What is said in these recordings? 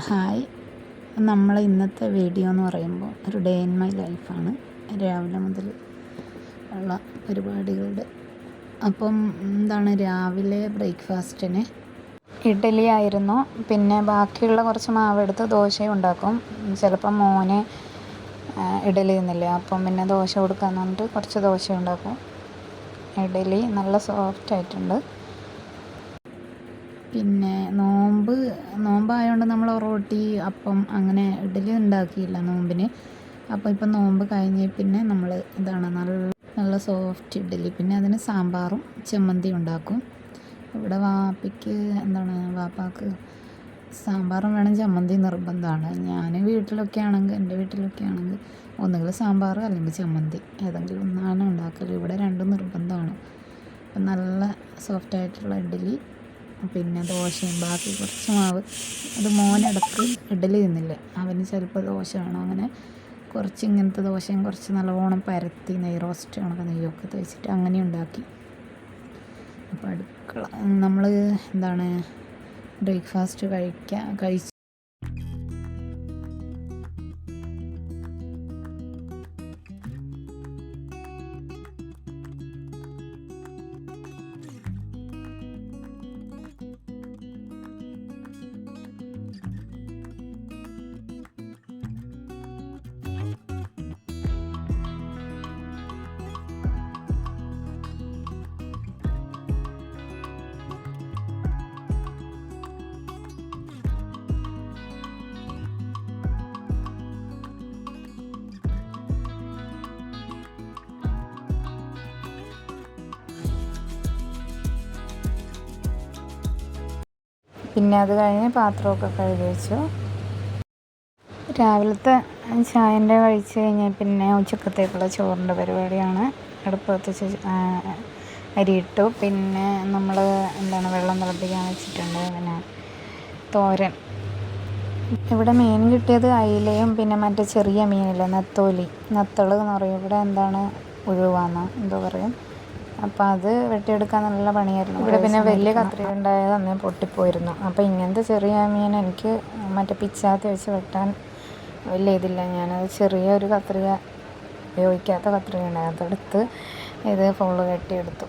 Hi. നമ്മൾ ഇന്നത്തെ video എന്ന് പറയുമ്പോൾ ഒരു ഡേ ഇൻ മൈ ലൈഫാണ്. രാവിലെ മുതൽ ഉള്ള പരിപാടികളുടെ. അപ്പം എന്താണ് രാവിലെ ബ്രേക്ക്ഫാസ്റ്റിന്? ഇഡ്ഡലി ആയിരുന്നു. പിന്നെ ബാക്കിയുള്ള കുറച്ച് മാവെടുത്ത് ദോശയും ഉണ്ടാക്കും. ചിലപ്പം മോന് ഇഡലി തിന്നില്ല? അപ്പം പിന്നെ ദോശ കൊടുക്കാന്ന് പറഞ്ഞിട്ട് കുറച്ച് ദോശ ഉണ്ടാക്കും. ഇഡ്ഡലി നല്ല സോഫ്റ്റ് ആയിട്ടുണ്ട് പിന്നെ നോമ്പ് നോമ്പായതുകൊണ്ട് നമ്മൾ റൊട്ടി അപ്പം അങ്ങനെ ഇഡലി ഉണ്ടാക്കിയില്ല നോമ്പിന്. അപ്പോൾ ഇപ്പം നോമ്പ് കഴിഞ്ഞ് പിന്നെ നമ്മൾ ഇതാണ് നല്ല നല്ല സോഫ്റ്റ് ഇഡലി. പിന്നെ അതിന് സാമ്പാറും ചമ്മന്തി ഉണ്ടാക്കും. ഇവിടെ വാപ്പയ്ക്ക് എന്താണ് വാപ്പാക്ക് സാമ്പാറും വേണം ചമ്മന്തി നിർബന്ധമാണ്. ഞാൻ വീട്ടിലൊക്കെ ആണെങ്കിൽ എന്റെ വീട്ടിലൊക്കെ ആണെങ്കിൽ ഒന്നുകിൽ സാമ്പാർ അല്ലെങ്കിൽ ചമ്മന്തി ഏതെങ്കിലും ഒന്നാണ് ഉണ്ടാക്കൽ ഇവിടെ രണ്ടും നിർബന്ധമാണ്. അപ്പം നല്ല സോഫ്റ്റായിട്ടുള്ള ഇഡ്ഡലി പിന്നെ ദോശയും ബാക്കി കുറച്ച് മാവ്. അത് മോനിടക്ക് ഇഡലി തിന്നില്ലേ? അവന് ചിലപ്പോൾ ദോശ വേണം. അങ്ങനെ കുറച്ച് ഇങ്ങനത്തെ ദോശയും കുറച്ച് നല്ലോണം പരത്തി നെയ് റോസ്റ്റ് കണക്ക് നെയ്യൊക്കെ തേച്ചിട്ട് അങ്ങനെ ഉണ്ടാക്കി. അപ്പോൾ അടുക്കള നമ്മൾ എന്താണ് ബ്രേക്ക്ഫാസ്റ്റ് കഴിക്കാൻ കഴിച്ച് പിന്നെ അത് കഴിഞ്ഞ് പാത്രമൊക്കെ കഴുകി വെച്ചു. രാവിലത്തെ ചായന്റെ കഴിച്ച് കഴിഞ്ഞാൽ പിന്നെ ഉച്ചക്കത്തേക്കുള്ള ചോറിന്റെ പരിപാടിയാണ്. അടുപ്പത്ത് അരിയിട്ടു. പിന്നെ നമ്മൾ എന്താണ് വെള്ളം തിളപ്പിക്കാൻ വെച്ചിട്ടുണ്ട് പിന്നെ തോരൻ. ഇവിടെ മീൻ കിട്ടിയത് അയിലയും പിന്നെ മറ്റേ ചെറിയ മീനില്ല നെത്തോലി. നത്തൾ എന്ന് പറയും. ഇവിടെ എന്താണ് ഉഴുവാന്ന്? എന്താ പറയും. അപ്പോൾ അത് വെട്ടിയെടുക്കാൻ നല്ല പണിയായിരുന്നു. ഇവിടെ പിന്നെ വലിയ കത്രിക ഉണ്ടായത് അന്നേ പൊട്ടിപ്പോയിരുന്നു. അപ്പോൾ ഇങ്ങനത്തെ ചെറിയ മീൻ എനിക്ക് മറ്റേ പിച്ചാത്തി വെച്ച് വെട്ടാൻ വലിയ ഇതില്ല. ഞാനത് ചെറിയ ഒരു കത്രിക ഉപയോഗിക്കാത്ത കത്രിക ഉണ്ടായിരുന്നു. അതെടുത്ത് ഇത് ഫുള്ള് വെട്ടിയെടുത്തു.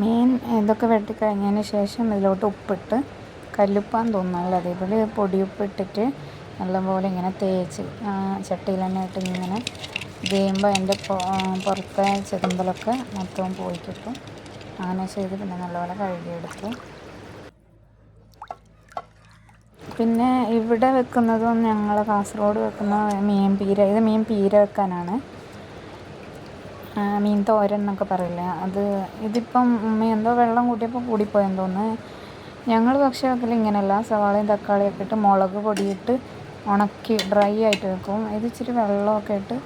മീൻ ഇതൊക്കെ വെട്ടിക്കഴിഞ്ഞതിന് ശേഷം ഇതിലോട്ട് ഉപ്പിട്ട് കല്ലുപ്പാൻ തോന്നുന്നു. അതേപോലെ പൊടിയുപ്പിട്ടിട്ട് നല്ലപോലെ ഇങ്ങനെ തേച്ച് ചട്ടിയിൽ തന്നെ ഇട്ട് ഇങ്ങനെ ഇത് ചെയ്യുമ്പോൾ അതിന്റെ പുറത്തെ ചെതുമ്പലൊക്കെ മൊത്തവും പോയി കിട്ടും അങ്ങനെ ചെയ്ത് പിന്നെ നല്ലപോലെ കഴുകിയെടുത്തു. പിന്നെ ഇവിടെ വെക്കുന്നതും ഞങ്ങൾ കാസർഗോഡ് വെക്കുന്ന മീൻ പീര ഇത് മീൻ പീര വെക്കാനാണ്. മീൻ തോരൻ എന്നൊക്കെ പറയില്ല അത് ഇതിപ്പം എന്തോ വെള്ളം കൂട്ടിയപ്പോൾ കൂടിപ്പോയെന്ന് തോന്നുന്നു. ഞങ്ങൾ പക്ഷെ വെക്കൽ ഇങ്ങനെയല്ല സവാളയും തക്കാളിയൊക്കെ ഇട്ട് മുളക് പൊടിയിട്ട് ഉണക്കി ഡ്രൈ ആയിട്ട് വെക്കും. ഇത് ഇച്ചിരി വെള്ളമൊക്കെ ഇട്ട്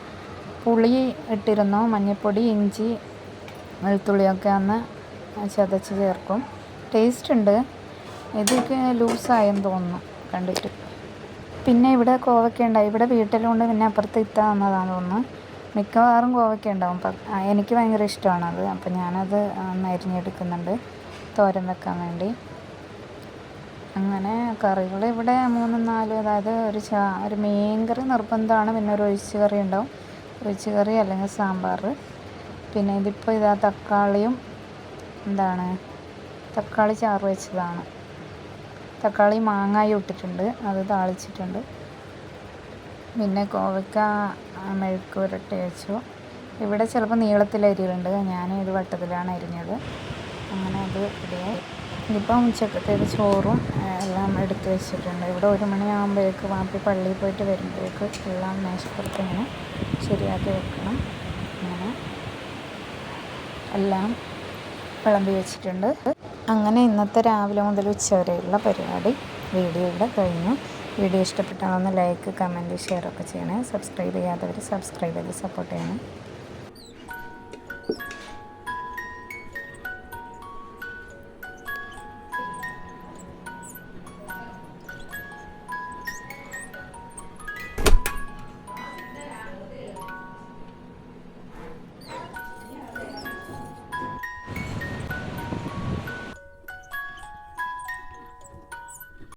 പുളി ഇട്ടിരുന്നു മഞ്ഞൾപ്പൊടി ഇഞ്ചി വെളുത്തുള്ളിയൊക്കെ ഒന്ന് ചതച്ച് ചേർക്കും. ടേസ്റ്റ് ഉണ്ട്. ഇതൊക്കെ ലൂസായെന്ന് തോന്നുന്നു കണ്ടിട്ട്. പിന്നെ ഇവിടെ കോവയ്ക്ക ഉണ്ടായി. ഇവിടെ വീട്ടിലുണ്ട് പിന്നെ അപ്പുറത്ത് ഇത്ത തന്നതാന്ന് തോന്നുന്നു. മിക്കവാറും കോവയ്ക്ക ഉണ്ടാവും. എനിക്ക് ഭയങ്കര ഇഷ്ടമാണത് അപ്പം ഞാനത് നരിഞ്ഞെടുക്കുന്നുണ്ട് തോരൻ വെക്കാൻ വേണ്ടി. അങ്ങനെ കറികൾ ഇവിടെ മൂന്നും നാലും അതായത് ഒരു ചാ ഒരു മീൻ കറി നിർബന്ധമാണ്. പിന്നെ ഒരു ഒഴിച്ച് കറി ഉണ്ടാവും. ഒഴിച്ച് കറി അല്ലെങ്കിൽ സാമ്പാർ. പിന്നെ ഇതിപ്പോൾ ഇതാ തക്കാളിയും എന്താണ് തക്കാളി ചാറ് വെച്ചതാണ്. തക്കാളി മാങ്ങായി ഇട്ടിട്ടുണ്ട് അത് താളിച്ചിട്ടുണ്ട്. പിന്നെ കോവയ്ക്ക മെഴുക്ക് പുരട്ടി വെച്ചു. ഇവിടെ ചിലപ്പോൾ നീളത്തിൽ അരിയുണ്ട് ഞാൻ ഇത് വട്ടത്തിലാണ് അരിഞ്ഞത്. അങ്ങനെ അത് റെഡിയായി. ഇനിയിപ്പം ഉച്ചക്കത്തേക്ക് ചോറും എല്ലാം എടുത്ത് വെച്ചിട്ടുണ്ട്. ഇവിടെ ഒരു മണിയാകുമ്പോഴേക്ക് വാപ്പി പള്ളിയിൽ പോയിട്ട് വരുമ്പോഴേക്ക് എല്ലാം മേശപ്പുറത്ത് ഇങ്ങനെ ശരിയാക്കി വെക്കണം. അങ്ങനെ എല്ലാം വിളമ്പി വെച്ചിട്ടുണ്ട്. അങ്ങനെ ഇന്നത്തെ രാവിലെ മുതൽ ഉച്ച വരെയുള്ള പരിപാടി വീഡിയോ ഇവിടെ കഴിഞ്ഞു. വീഡിയോ ഇഷ്ടപ്പെട്ടാൽ ഒന്ന് ലൈക്ക് കമന്റ് ഷെയർ ഒക്കെ ചെയ്യണേ. സബ്സ്ക്രൈബ് ചെയ്യാത്തവർ സബ്സ്ക്രൈബ് ചെയ്ത് സപ്പോർട്ട് ചെയ്യണം.